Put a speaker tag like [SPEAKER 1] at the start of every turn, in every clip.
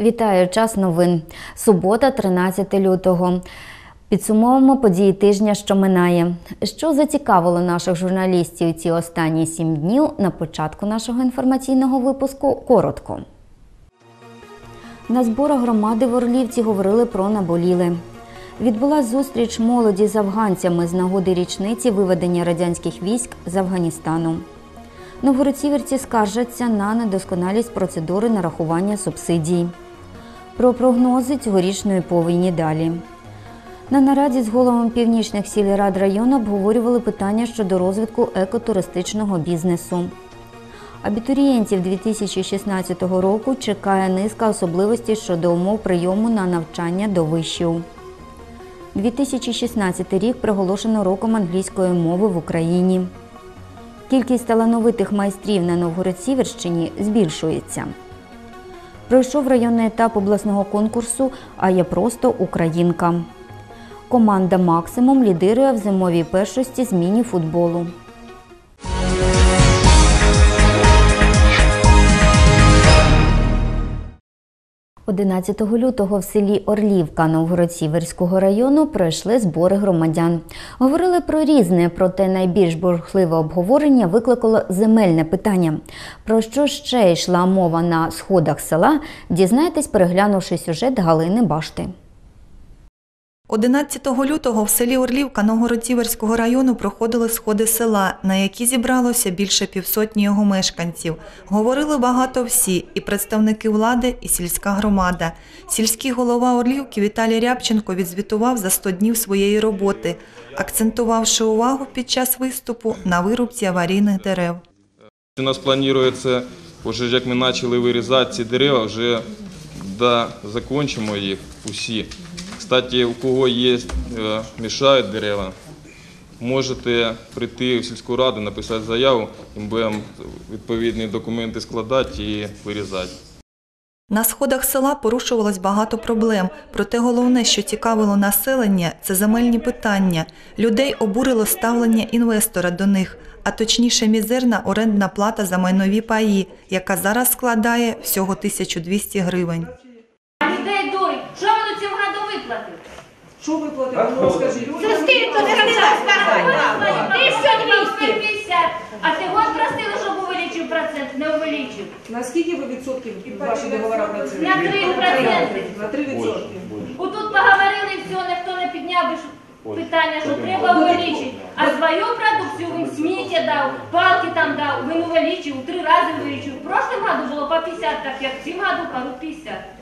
[SPEAKER 1] Вітаю час новин. Субота, 13 лютого. Підсумовуємо події тижня, що минає. Що зацікавило наших журналістів ці останні сім днів на початку нашого інформаційного випуску коротко. На зборах громади в Орлівці говорили про наболіле. Відбулася зустріч молоді з афганцями з нагоди річниці виведення радянських військ з Афганістану. Новгородціверці скаржаться на недосконалість процедури нарахування субсидій. Про прогнози цьогорічної повені далі. На нараді з головами північних сільрад району обговорювали питання щодо розвитку екотуристичного бізнесу. Абітурієнтів 2016 року чекає низка особливостей щодо умов прийому на навчання до вишів. 2016 рік приголошено роком англійської мови в Україні. Кількість талановитих майстрів на Новгород-Сіверщині збільшується. Пройшов районний етап обласного конкурсу А я просто українка. Команда Максимум лідирує в зимовій першості з міні-футболу. 11 лютого в селі Орлівка Новгород-Сіверського району пройшли збори громадян. Говорили про різне, проте найбільш бурхливе обговорення викликало земельне питання. Про що ще йшла мова на сходах села, дізнаєтесь, переглянувши сюжет Галини Башти.
[SPEAKER 2] 11 лютого в селі Орлівка Новгородцівського району проходили сходи села, на які зібралося більше півсотні його мешканців. Говорили багато всі – і представники влади, і сільська громада. Сільський голова Орлівки Віталій Рябченко відзвітував за 100 днів своєї роботи, акцентувавши увагу під час виступу на вирубці аварійних дерев.
[SPEAKER 3] У нас планується, вже як ми почали вирізати ці дерева, вже да, закінчимо їх усі. Кстати, у кого є, е, мішають дерева, можете прийти в сільську раду, написати заяву, і ми будемо відповідні документи складати і вирізати.
[SPEAKER 2] На сходах села порушувалось багато проблем, проте головне, що цікавило населення, це земельні питання. Людей обурило ставлення інвестора до них, а точніше мізерна орендна плата за майнові паї, яка зараз складає всього 1200 гривень.
[SPEAKER 4] Людей дують. Що воно цього году виплатив?
[SPEAKER 5] Що ви платите? Ну, скажіть.
[SPEAKER 4] Це скільки не Ти 50. А ти год просили, щоб увеличив процент, не увеличив.
[SPEAKER 5] На скільки ви відсотків ваші договори працюють?
[SPEAKER 4] На 3 проценти.
[SPEAKER 5] На 3 відсотки.
[SPEAKER 4] Отут поговорили все, ніхто не підняв би питання, що треба увеличити. А свою продукцію він сміття дав, палки там дав, він увеличив, три рази увеличив. В прошлом году було по 50, так як в цім году кажу 50.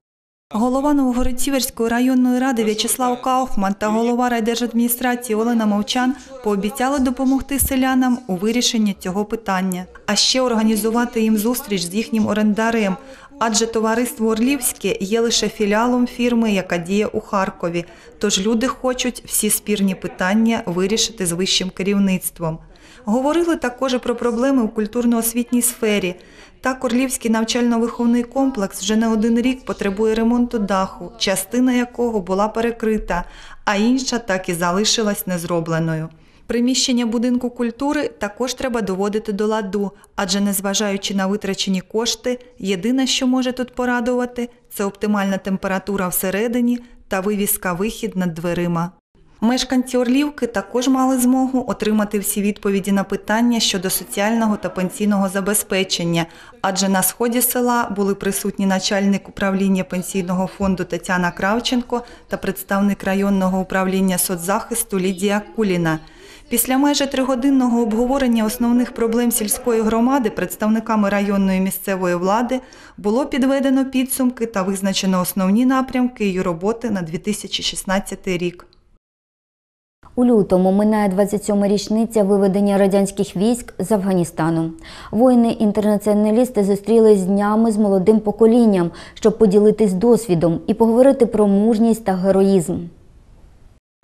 [SPEAKER 2] Голова Новгород-Сіверської районної ради В'ячеслав Кауфман та голова райдержадміністрації Олена Мовчан пообіцяли допомогти селянам у вирішенні цього питання, а ще організувати їм зустріч з їхнім орендарем, адже товариство Орлівське є лише філіалом фірми, яка діє у Харкові. Тож люди хочуть всі спірні питання вирішити з вищим керівництвом. Говорили також про проблеми у культурно-освітній сфері. Так, Орлівський навчально-виховний комплекс вже не один рік потребує ремонту даху, частина якого була перекрита, а інша так і залишилась незробленою. Приміщення будинку культури також треба доводити до ладу, адже незважаючи на витрачені кошти, єдине, що може тут порадувати, це оптимальна температура всередині та вивіска вихід над дверима. Мешканці Орлівки також мали змогу отримати всі відповіді на питання щодо соціального та пенсійного забезпечення, адже на сході села були присутні начальник управління пенсійного фонду Тетяна Кравченко та представник районного управління соцзахисту Лідія Куліна. Після майже тригодинного обговорення основних проблем сільської громади представниками районної місцевої влади було підведено підсумки та визначено основні напрямки її роботи на 2016 рік.
[SPEAKER 1] У лютому минає 27-ма річниця виведення радянських військ з Афганістану. Воїни-інтернаціоналісти зустрілись днями з молодим поколінням, щоб поділитись досвідом і поговорити про мужність та героїзм.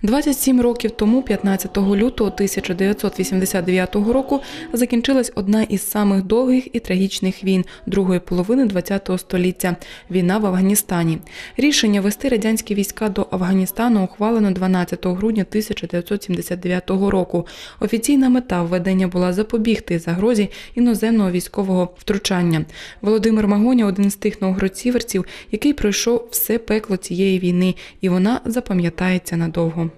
[SPEAKER 6] 27 років тому, 15 лютого 1989 року, закінчилась одна із самих довгих і трагічних війн другої половини ХХ століття війна в Афганістані. Рішення вести радянські війська до Афганістану ухвалено 12 грудня 1979 року. Офіційна мета введення була запобігти загрозі іноземного військового втручання. Володимир Магоня один з тих новгородцівців, який пройшов все пекло цієї війни, і вона запам'ятається надовго.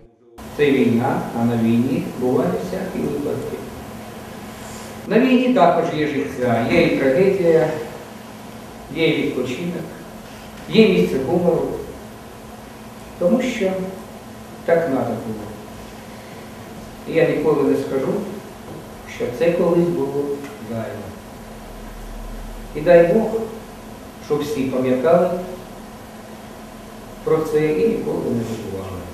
[SPEAKER 7] Це війна, а на війні бувають всякі випадки. На війні також є життя, є і трагедія, є і відпочинок, є місце гумору. Тому що так треба було. І я ніколи не скажу, що це колись було зайво. І дай Бог, щоб всі пам'ятали про це і ніколи не забували.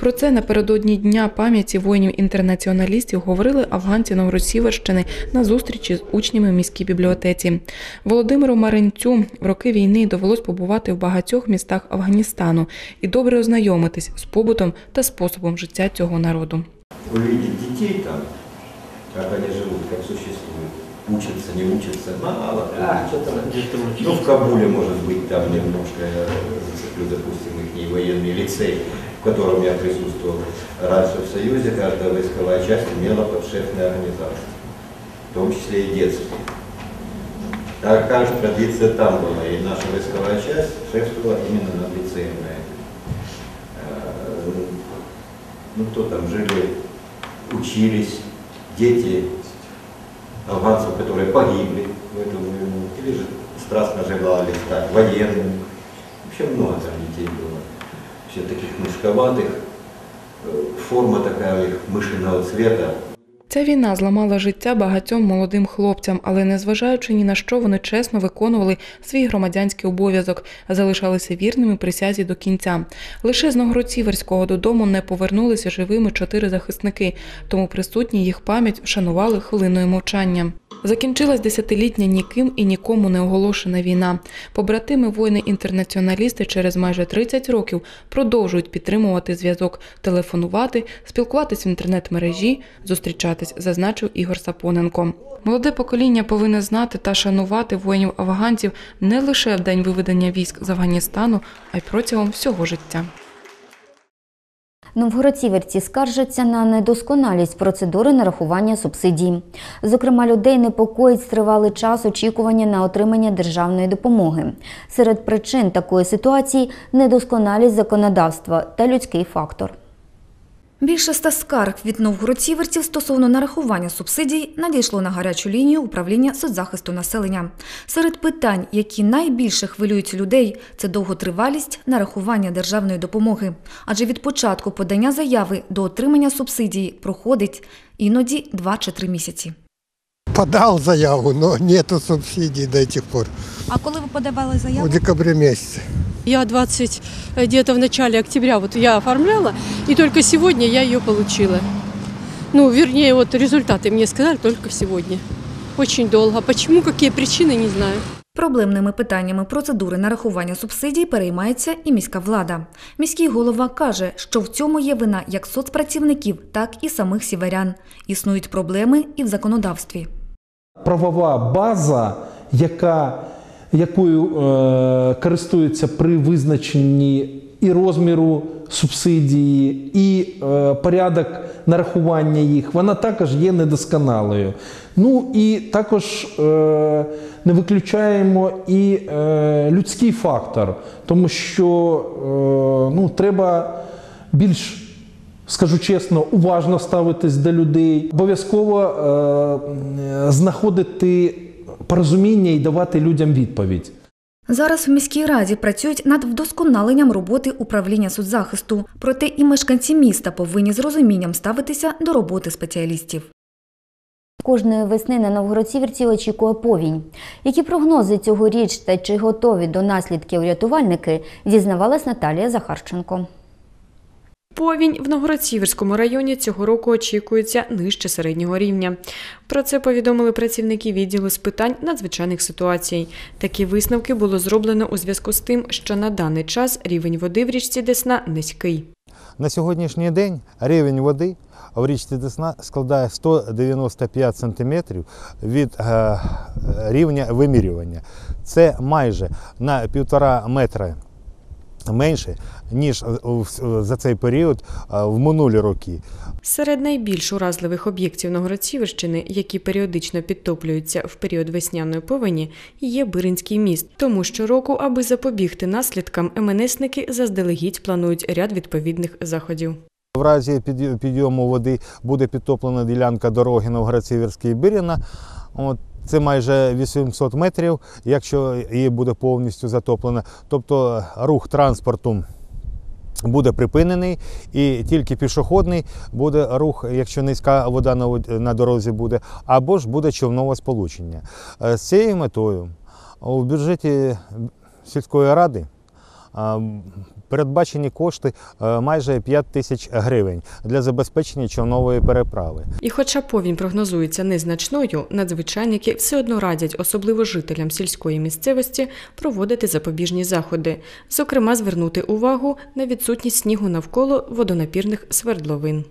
[SPEAKER 6] Про це напередодні Дня пам'яті воїнів-інтернаціоналістів говорили афганці Новросіверщини на зустрічі з учнями в міській бібліотеці. Володимиру Маринцю в роки війни довелось побувати в багатьох містах Афганістану і добре ознайомитись з побутом та способом життя цього народу.
[SPEAKER 8] увидеть детей там, как они живут, как существуют. Учатся, не учатся, мало.
[SPEAKER 7] А, что там
[SPEAKER 8] Ну, в Кабуле, может быть, там немножко я зацеплю, допустим, их военный лицей, в котором я присутствовал. Раньше в Союзе каждая войсковая часть имела подшефные организации, в том числе и детские. Такая же традиция там была, и наша войсковая часть шефствовала именно над лицеем на этом. Э, Ну, кто там жили, учились, дети афганцев, которые погибли в эту войну, или же страстно желали стать военными. Вообще много там детей было. Все таких мышковатых, э, форма такая у них мышиного цвета,
[SPEAKER 6] Ця війна зламала життя багатьом молодим хлопцям, але незважаючи ні на що, вони чесно виконували свій громадянський обов'язок, а залишалися вірними присязі до кінця. Лише з Новгород-Сіверського додому не повернулися живими чотири захисники, тому присутні їх пам'ять вшанували хвилиною мовчання. Закінчилась десятилітня ніким і нікому не оголошена війна. Побратими воїни-інтернаціоналісти через майже 30 років продовжують підтримувати зв'язок, телефонувати, спілкуватись в інтернет-мережі, зустрічатись, зазначив Ігор Сапоненко. Молоде покоління повинне знати та шанувати воїнів-афганців не лише в день виведення військ з Афганістану, а й протягом всього життя.
[SPEAKER 1] Новгородціверці скаржаться на недосконалість процедури нарахування субсидій. Зокрема, людей непокоїть тривалий час очікування на отримання державної допомоги. Серед причин такої ситуації недосконалість законодавства та людський фактор.
[SPEAKER 9] Більше ста скарг від новгородцівців стосовно нарахування субсидій надійшло на гарячу лінію управління соцзахисту населення. Серед питань, які найбільше хвилюють людей, це довготривалість нарахування державної допомоги. Адже від початку подання заяви до отримання субсидії проходить іноді 2 чи 3 місяці.
[SPEAKER 10] Подал заяву, но нету субсидий до этих пор.
[SPEAKER 9] А коли ви подавали
[SPEAKER 10] В декабре месяце.
[SPEAKER 11] Я 20, э, где-то в начале октября вот я оформляла, и только сегодня я ее получила. Ну, вернее, вот результаты мне сказали только сегодня. Очень долго. Почему, какие причины, не знаю.
[SPEAKER 9] Проблемними питаннями процедури нарахування субсидій переймається і міська влада. Міський голова каже, що в цьому є вина як соцпрацівників, так і самих сіверян. Існують проблеми і в законодавстві.
[SPEAKER 12] правова база, яка, якою е, користуються при визначенні і розміру субсидії, і е, порядок нарахування їх, вона також є недосконалою. Ну і також е, не виключаємо і е, людський фактор, тому що е, ну, треба більш скажу чесно, уважно ставитись до людей, обов'язково е, знаходити порозуміння і давати людям відповідь.
[SPEAKER 9] Зараз в міській раді працюють над вдосконаленням роботи управління соцзахисту. Проте і мешканці міста повинні з розумінням ставитися до роботи спеціалістів.
[SPEAKER 1] Кожної весни на новгородцівці очікує повінь. Які прогнози цьогоріч та чи готові до наслідків рятувальники, дізнавалась Наталія Захарченко.
[SPEAKER 13] Повінь в Новгород-Сіверському районі цього року очікується нижче середнього рівня. Про це повідомили працівники відділу з питань надзвичайних ситуацій. Такі висновки було зроблено у зв'язку з тим, що на даний час рівень води в річці Десна низький.
[SPEAKER 14] На сьогоднішній день рівень води в річці Десна складає 195 см від е, рівня вимірювання. Це майже на півтора метра менше, ніж за цей період е, в минулі роки.
[SPEAKER 13] Серед найбільш уразливих об'єктів Новгород-Сіверщини, які періодично підтоплюються в період весняної повені, є Биринський міст. Тому щороку, аби запобігти наслідкам, МНСники заздалегідь планують ряд відповідних заходів.
[SPEAKER 14] В разі підйому води буде підтоплена ділянка дороги Новгород-Сіверський Біріна. От, це майже 800 метрів, якщо її буде повністю затоплена. Тобто рух транспорту буде припинений і тільки пішохідний буде рух, якщо низька вода на, дорозі буде, або ж буде човнове сполучення. Е, З цією метою у бюджеті сільської ради передбачені кошти е, майже 5 тисяч гривень для забезпечення човнової переправи.
[SPEAKER 13] І хоча повінь прогнозується незначною, надзвичайники все одно радять, особливо жителям сільської місцевості, проводити запобіжні заходи, зокрема звернути увагу на відсутність снігу навколо водонапірних свердловин.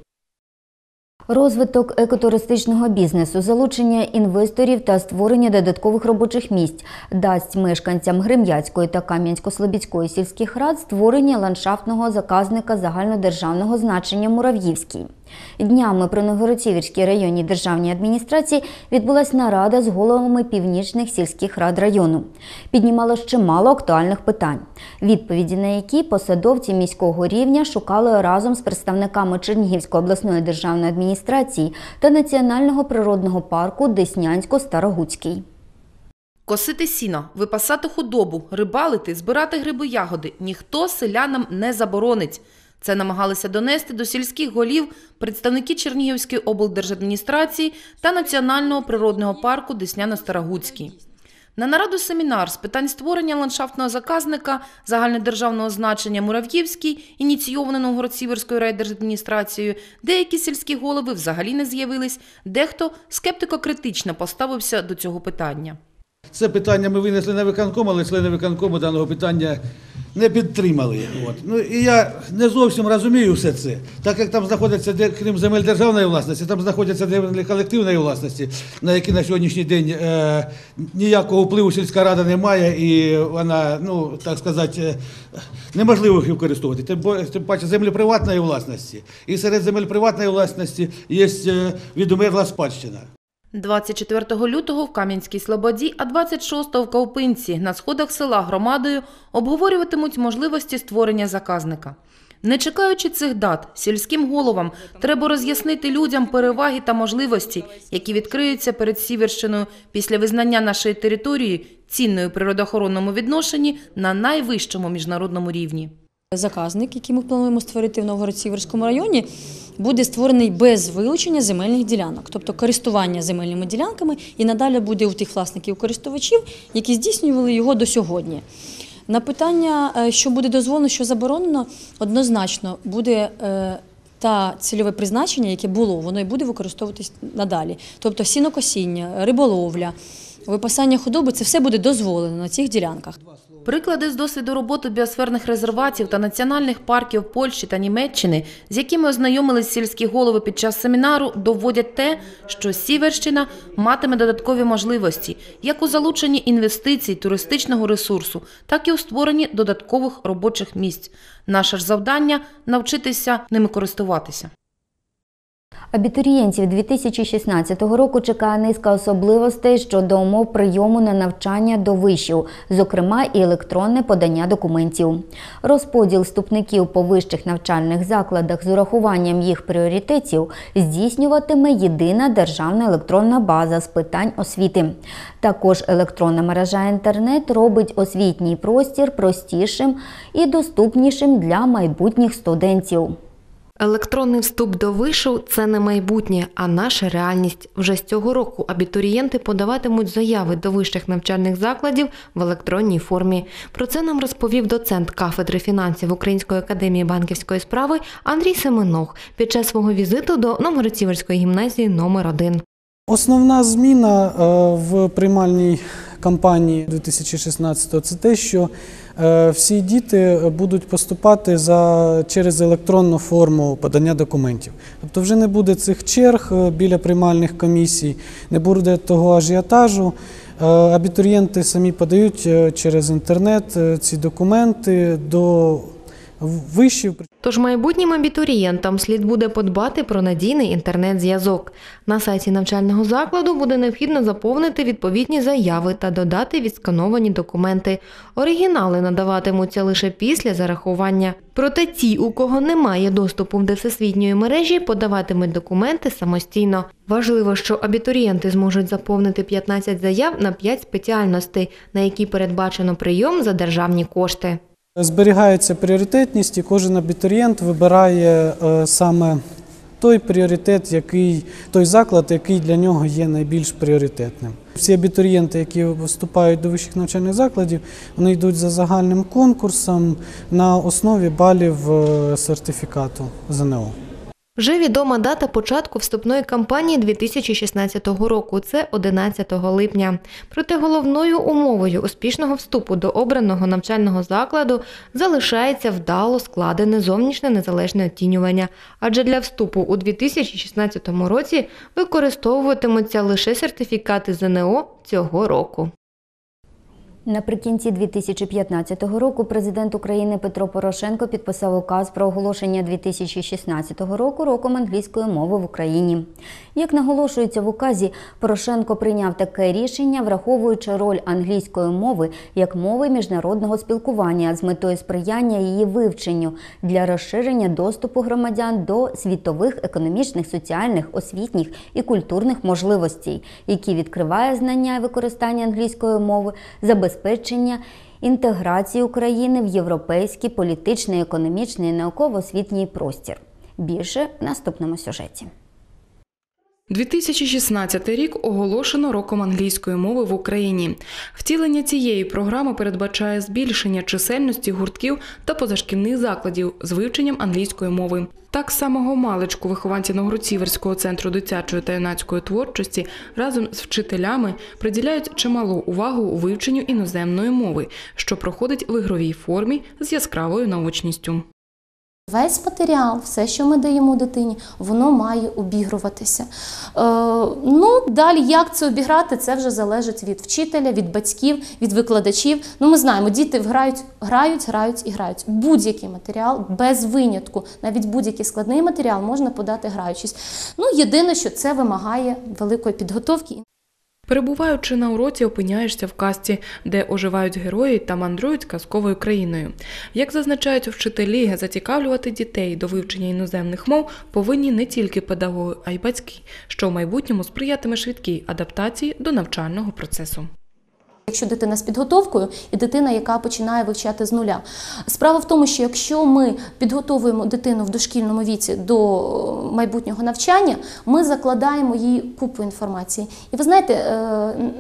[SPEAKER 1] Розвиток екотуристичного бізнесу, залучення інвесторів та створення додаткових робочих місць дасть мешканцям Грем'яцької та Кам'янсько-Слобідської сільських рад створення ландшафтного заказника загальнодержавного значення Мурав'ївський. Днями при Новгород-Сіверській районній державній адміністрації відбулась нарада з головами північних сільських рад району. Піднімало ще мало актуальних питань, відповіді на які посадовці міського рівня шукали разом з представниками Чернігівської обласної державної адміністрації та Національного природного парку Деснянсько-Старогуцький.
[SPEAKER 15] Косити сіно, випасати худобу, рибалити, збирати гриби ягоди ніхто селянам не заборонить. Це намагалися донести до сільських голів представники Чернігівської облдержадміністрації та Національного природного парку Десняно-Старогуцький. На нараду семінар з питань створення ландшафтного заказника загальнодержавного значення Мурав'ївський, ініційований Новгород-Сіверською райдержадміністрацією, деякі сільські голови взагалі не з'явились, дехто скептико-критично поставився до цього питання.
[SPEAKER 16] Це питання ми винесли на виконком, але члени виконкому даного питання не підтримали. От. Ну, і я не зовсім розумію все це. Так як там знаходяться, де, крім земель державної власності, там знаходяться землі колективної власності, на які на сьогоднішній день е, ніякого впливу сільська рада не має, і вона, ну так сказати, е, неможливо їх використовувати. Тим, тим паче землі приватної власності. І серед земель приватної власності є е, відумерла спадщина.
[SPEAKER 15] 24 лютого в Кам'янській Слободі, а 26 в Ковпинці на сходах села громадою обговорюватимуть можливості створення заказника. Не чекаючи цих дат, сільським головам треба роз'яснити людям переваги та можливості, які відкриються перед Сіверщиною після визнання нашої території цінною природоохоронному відношенні на найвищому міжнародному рівні.
[SPEAKER 17] Заказник, який ми плануємо створити в Новгород-Сіверському районі, буде створений без вилучення земельних ділянок, тобто користування земельними ділянками і надалі буде у тих власників користувачів, які здійснювали його до сьогодні. На питання, е, що буде дозволено, що заборонено, однозначно буде. е, Та цільове призначення, яке було, воно і буде використовуватись надалі. Тобто сінокосіння, риболовля, випасання худоби це все буде дозволено на цих ділянках.
[SPEAKER 15] Приклади з досвіду роботи біосферних резерватів та національних парків Польщі та Німеччини, з якими ознайомились сільські голови під час семінару, доводять те, що Сіверщина матиме додаткові можливості як у залученні інвестицій туристичного ресурсу, так і у створенні додаткових робочих місць. Наше ж завдання навчитися ними користуватися.
[SPEAKER 1] Абітурієнтів 2016 року чекає низка особливостей щодо умов прийому на навчання до вишів, зокрема і електронне подання документів. Розподіл вступників по вищих навчальних закладах з урахуванням їх пріоритетів здійснюватиме єдина державна електронна база з питань освіти. Також електронна мережа інтернет робить освітній простір простішим і доступнішим для майбутніх студентів.
[SPEAKER 18] Електронний вступ до вишу це не майбутнє, а наша реальність. Вже з цього року абітурієнти подаватимуть заяви до вищих навчальних закладів в електронній формі. Про це нам розповів доцент кафедри фінансів Української академії банківської справи Андрій Семенох під час свого візиту до Новгород-Сіверської гімназії номер 1
[SPEAKER 19] Основна зміна е, в приймальній кампанії 2016-го, це те, що всі діти будуть поступати за, через електронну форму подання документів. Тобто вже не буде цих черг е, біля приймальних комісій, не буде того ажіотажу. Е, Абітурієнти самі подають е, через інтернет е, ці документи до вишів.
[SPEAKER 18] Тож майбутнім абітурієнтам слід буде подбати про надійний інтернет-зв'язок. На сайті навчального закладу буде необхідно заповнити відповідні заяви та додати відскановані документи. Оригінали надаватимуться лише після зарахування. Проте ті, у кого немає доступу до всесвітньої мережі, подаватимуть документи самостійно. Важливо, що абітурієнти зможуть заповнити 15 заяв на 5 спеціальностей, на які передбачено прийом за державні кошти.
[SPEAKER 19] Зберігається пріоритетність, і кожен абітурієнт вибирає е, саме той пріоритет, який, той заклад, який для нього є найбільш пріоритетним. Всі абітурієнти, які вступають до вищих навчальних закладів, вони йдуть за загальним конкурсом на основі балів е, сертифікату ЗНО.
[SPEAKER 18] Вже відома дата початку вступної кампанії 2016 року це 11 липня. Проте головною умовою успішного вступу до обраного навчального закладу залишається вдало складене зовнішнє незалежне оцінювання, адже для вступу у 2016 році використовуватимуться лише сертифікати ЗНО цього року.
[SPEAKER 1] Наприкінці 2015 року президент України Петро Порошенко підписав указ про оголошення 2016 року роком англійської мови в Україні. Як наголошується в указі, Порошенко прийняв таке рішення, враховуючи роль англійської мови як мови міжнародного спілкування з метою сприяння її вивченню для розширення доступу громадян до світових економічних, соціальних, освітніх і культурних можливостей, які відкриває знання і використання англійської мови, забезпечення інтеграції України в європейський політичний, економічний і науково-освітній простір. Більше в наступному сюжеті.
[SPEAKER 6] 2016 рік оголошено роком англійської мови в Україні. Втілення цієї програми передбачає збільшення чисельності гуртків та позашкільних закладів з вивченням англійської мови. Так самого маличку вихованці Новгород-Сіверського центру дитячої та юнацької творчості разом з вчителями приділяють чималу увагу у вивченню іноземної мови, що проходить в ігровій формі з яскравою наочністю.
[SPEAKER 20] Весь матеріал, все, що ми даємо дитині, воно має обігруватися. Е, ну, далі, як це обіграти, це вже залежить від вчителя, від батьків, від викладачів. Ну, ми знаємо, діти грають, грають, грають і грають. Будь-який матеріал, без винятку, навіть будь-який складний матеріал можна подати граючись. Ну, єдине, що це вимагає великої підготовки.
[SPEAKER 6] Перебуваючи на уроці, опиняєшся в касті, де оживають герої та мандрують казковою країною. Як зазначають вчителі, зацікавлювати дітей до вивчення іноземних мов повинні не тільки педагоги, а й батьки, що в майбутньому сприятиме швидкій адаптації до навчального процесу.
[SPEAKER 20] Якщо дитина з підготовкою і дитина, яка починає вивчати з нуля. Справа в тому, що якщо ми підготовуємо дитину в дошкільному віці до майбутнього навчання, ми закладаємо їй купу інформації. І ви знаєте,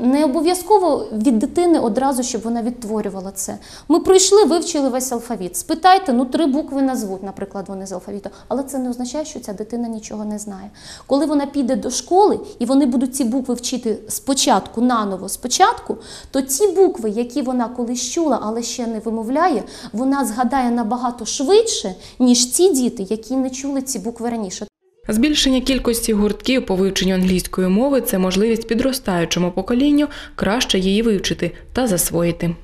[SPEAKER 20] не обов'язково від дитини одразу, щоб вона відтворювала це. Ми пройшли, вивчили весь алфавіт. Спитайте, ну три букви назвуть, наприклад, вони з алфавіту, але це не означає, що ця дитина нічого не знає. Коли вона піде до школи і вони будуть ці букви вчити спочатку, наново спочатку, то ті букви, які вона колись чула, але ще не вимовляє, вона згадає набагато швидше, ніж ті діти, які не чули ці букви раніше.
[SPEAKER 6] Збільшення кількості гуртків по вивченню англійської мови це можливість підростаючому поколінню краще її вивчити та засвоїти.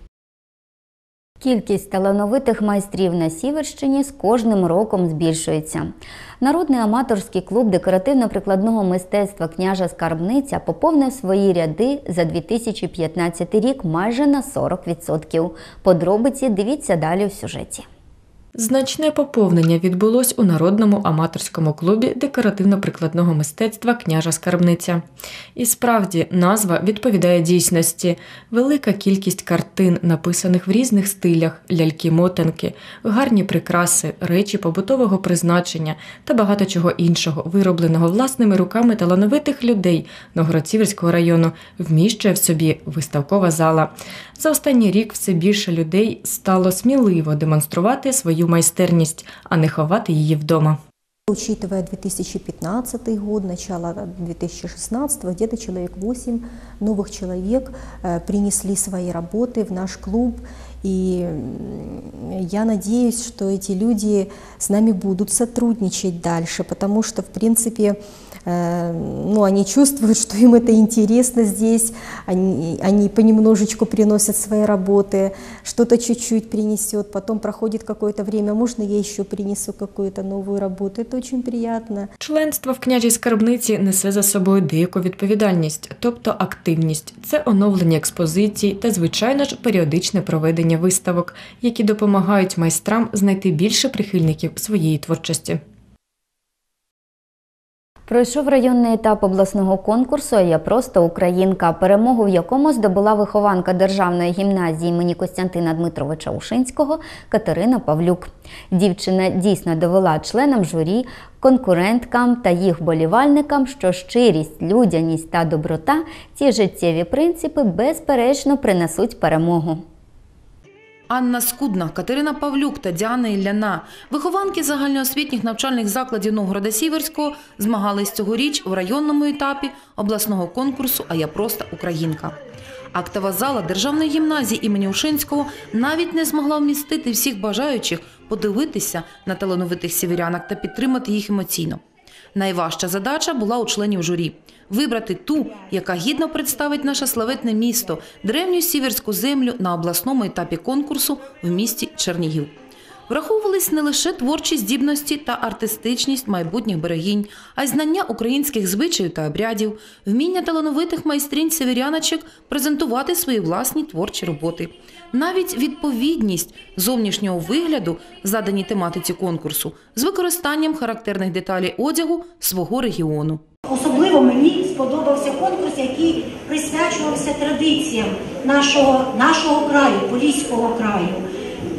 [SPEAKER 1] Кількість талановитих майстрів на Сіверщині з кожним роком збільшується. Народний аматорський клуб декоративно-прикладного мистецтва княжа Скарбниця поповнив свої ряди за 2015 рік майже на 40%. Подробиці дивіться далі в сюжеті.
[SPEAKER 13] Значне поповнення відбулось у народному аматорському клубі декоративно-прикладного мистецтва Княжа Скарбниця. І справді назва відповідає дійсності. Велика кількість картин, написаних в різних стилях, ляльки-мотанки, гарні прикраси, речі побутового призначення та багато чого іншого, виробленого власними руками талановитих людей Новгород-Сіверського району, вміщує в собі виставкова зала. За останній рік все більше людей стало сміливо демонструвати свою майстерність, а не ховати її вдома.
[SPEAKER 21] Учитывая 2015 год, начало 2016, где-то человек 8 новых человек э, принесли свои работы в наш клуб. И м, я надеюсь, что эти люди с нами будут сотрудничать дальше, потому что, в принципе, э, ну, они чувствуют, что им это интересно здесь, они, они понемножечку приносят свои работы, что-то чуть-чуть принесет, потом проходит какое-то время, можно я еще принесу какую-то новую работу, это очень приятно.
[SPEAKER 13] Членство в княжій скарбниці несе за собою деяку відповідальність, тобто активність. Це оновлення експозицій та, звичайно ж, періодичне проведення виставок, які допомагають майстрам знайти більше прихильників своєї творчості.
[SPEAKER 1] Пройшов районний етап обласного конкурсу Я просто українка, перемогу в якому здобула вихованка державної гімназії імені Костянтина Дмитровича Ушинського Катерина Павлюк. Дівчина дійсно довела членам журі, конкуренткам та їх болівальникам, що щирість, людяність та доброта ці життєві принципи безперечно принесуть перемогу.
[SPEAKER 15] Анна Скудна, Катерина Павлюк та Діана Ілляна, вихованки загальноосвітніх навчальних закладів Новгорода Сіверського, змагались цьогоріч у районному етапі обласного конкурсу А я просто українка. Актова зала Державної гімназії імені Ушинського навіть не змогла вмістити всіх бажаючих подивитися на талановитих сіверянок та підтримати їх емоційно. Найважча задача була у членів журі вибрати ту, яка гідно представить наше славетне місто, древню сіверську землю на обласному етапі конкурсу в місті Чернігів. Враховувались не лише творчі здібності та артистичність майбутніх берегінь, а й знання українських звичаїв та обрядів, вміння талановитих майстрінь северяночок презентувати свої власні творчі роботи, навіть відповідність зовнішнього вигляду заданій тематиці конкурсу з використанням характерних деталей одягу свого регіону.
[SPEAKER 22] Особливо мені сподобався конкурс, який присвячувався традиціям нашого, нашого краю, Поліського краю.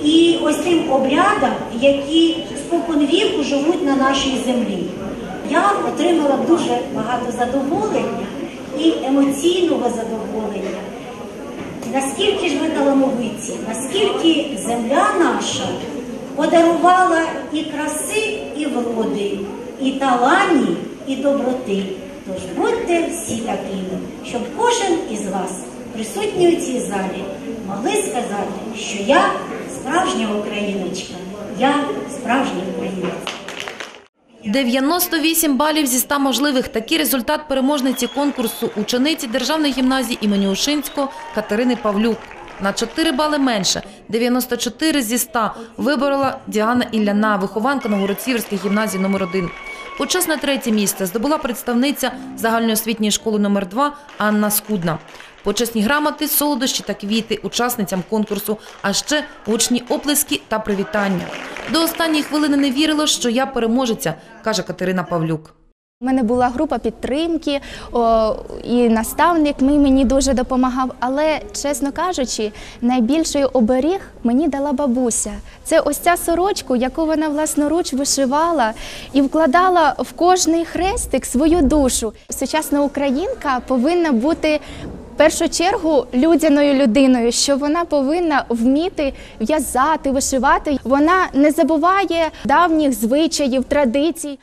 [SPEAKER 22] І ось тим обрядам, які споконвіку живуть на нашій землі. Я отримала дуже багато задоволення і емоційного задоволення. Наскільки ж ви талановиті, наскільки земля наша подарувала і краси, і вроди, і таланів, і доброти. Тож будьте всі такими, щоб кожен із вас, присутній у цій залі, могли сказати, що я справжня україночка, я справжній українець.
[SPEAKER 15] 98 балів зі 100 можливих. Такий результат переможниці конкурсу учениці Державної гімназії імені Ушинського Катерини Павлюк. На 4 бали менше, 94 зі 100, виборола Діана Ілляна, вихованка Новгород-Сіверської гімназії номер 1 Почесне третє місце здобула представниця загальноосвітньої школи номер 2 Анна Скудна. Почесні грамоти, солодощі та квіти учасницям конкурсу, а ще гучні оплески та привітання. До останньої хвилини не вірило, що я переможеця, каже Катерина Павлюк.
[SPEAKER 23] У мене була група підтримки, о, і наставник мій мені дуже допомагав. Але, чесно кажучи, найбільший оберіг мені дала бабуся. Це ось ця сорочку, яку вона власноруч вишивала і вкладала в кожний хрестик свою душу. Сучасна українка повинна бути. Першу чергу людяною людиною, що вона повинна вміти в'язати, вишивати. Вона не забуває давніх звичаїв, традицій.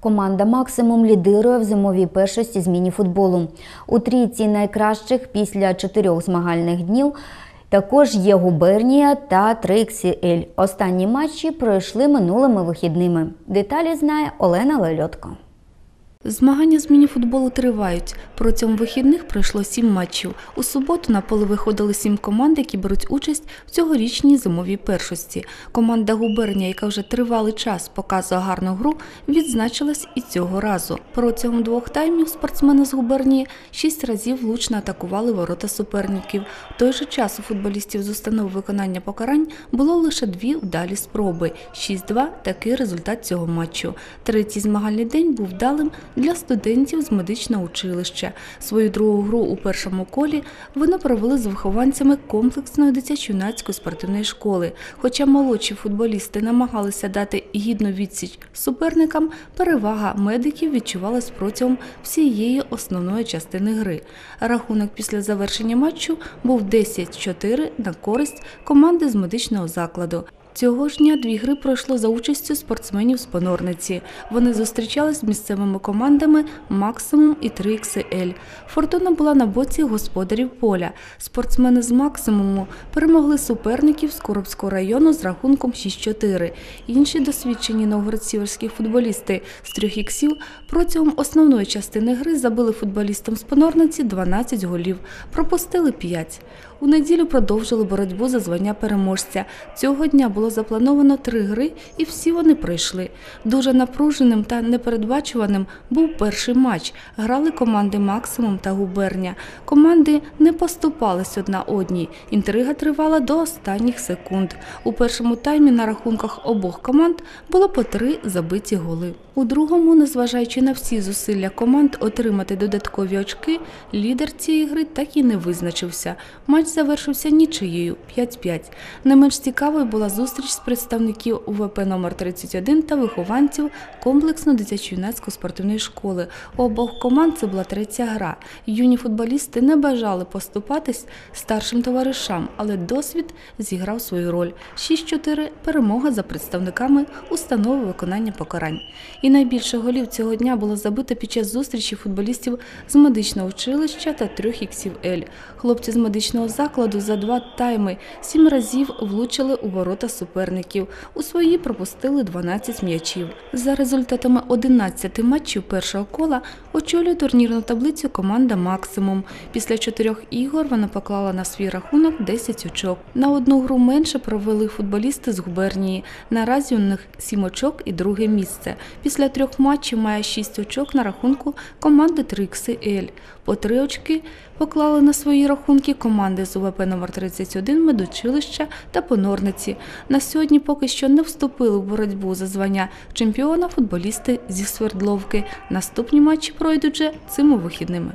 [SPEAKER 1] Команда Максимум лідирує в зимовій першості з міні-футболу. У трійці найкращих після чотирьох змагальних днів також є Губернія та 3XL. Останні матчі пройшли минулими вихідними. Деталі знає Олена Лельотко.
[SPEAKER 24] Змагання з мініфутболу тривають. Протягом вихідних пройшло сім матчів. У суботу на поле виходили сім команд, які беруть участь в цьогорічній зимовій першості. Команда губернія, яка вже тривалий час показує гарну гру, відзначилась і цього разу. Протягом двох таймів спортсмени з губернії шість разів влучно атакували ворота суперників. В той же час у футболістів з установ виконання покарань було лише дві вдалі спроби. 6-2 – такий результат цього матчу. Третій змагальний день був вдалим для студентів з медичного училища. Свою другу гру у першому колі вони провели з вихованцями комплексної дитячо-юнацької спортивної школи. Хоча молодші футболісти намагалися дати гідну відсіч суперникам, перевага медиків відчувалась протягом всієї основної частини гри. Рахунок після завершення матчу був 10-4 на користь команди з медичного закладу. Цього ж дня дві гри пройшло за участю спортсменів з понорниці. Вони зустрічались з місцевими командами Максимум і 3XL. Фортуна була на боці господарів поля. Спортсмени з максимуму перемогли суперників з Коробського району з рахунком 6-4. Інші досвідчені новгород-сіверські футболісти з трьох іксів протягом основної частини гри забили футболістам з понорниці 12 голів, пропустили 5. У неділю продовжили боротьбу за звання переможця. Цього дня було заплановано три гри, і всі вони пройшли. Дуже напруженим та непередбачуваним був перший матч. Грали команди Максимум та Губерня. Команди не поступались одна одній. Інтрига тривала до останніх секунд. У першому таймі на рахунках обох команд було по три забиті голи. У другому, незважаючи на всі зусилля команд отримати додаткові очки, лідер цієї гри так і не визначився. Матч завершився нічиєю 5-5. Не менш цікавою була зустріч з представників УВП номер 31 та вихованців комплексно дитячо-юнацької спортивної школи. У обох команд це була третя гра. Юні футболісти не бажали поступатись старшим товаришам, але досвід зіграв свою роль. 6-4 – перемога за представниками установи виконання покарань. І найбільше голів цього дня було забито під час зустрічі футболістів з медичного училища та трьох іксів Ель. Хлопці з медичного закладу за два тайми сім разів влучили у ворота суперників. У свої пропустили 12 м'ячів. За результатами 11 матчів першого кола очолює турнірну таблицю команда Максимум. Після чотирьох ігор вона поклала на свій рахунок 10 очок. На одну гру менше провели футболісти з губернії. Наразі у них 7 очок і друге місце. Після трьох матчів має 6 очок на рахунку команди 3XL. По три очки поклали на свої рахунки команди з УВП номер 31 медучилища та понорниці. На сьогодні поки що не вступили в боротьбу за звання чемпіона футболісти зі Свердловки. Наступні матчі пройдуть вже цими вихідними.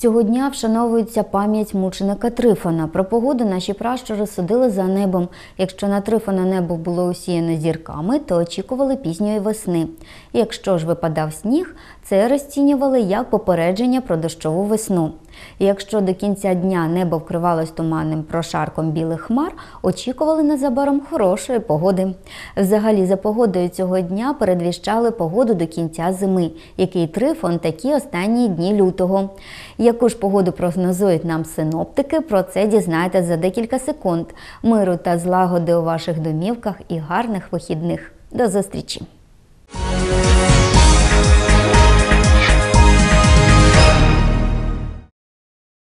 [SPEAKER 1] Цього дня вшановується пам'ять мученика Трифона. Про погоду наші пращури судили за небом. Якщо на Трифона небо було усіяне зірками, то очікували пізньої весни. Якщо ж випадав сніг, це розцінювали як попередження про дощову весну. І Якщо до кінця дня небо вкривалось туманним прошарком білих хмар, очікували незабаром хорошої погоди. Взагалі, за погодою цього дня передвіщали погоду до кінця зими, який трифон такі останні дні лютого. Яку ж погоду прогнозують нам синоптики, про це дізнаєтесь за декілька секунд. Миру та злагоди у ваших домівках і гарних вихідних. До зустрічі!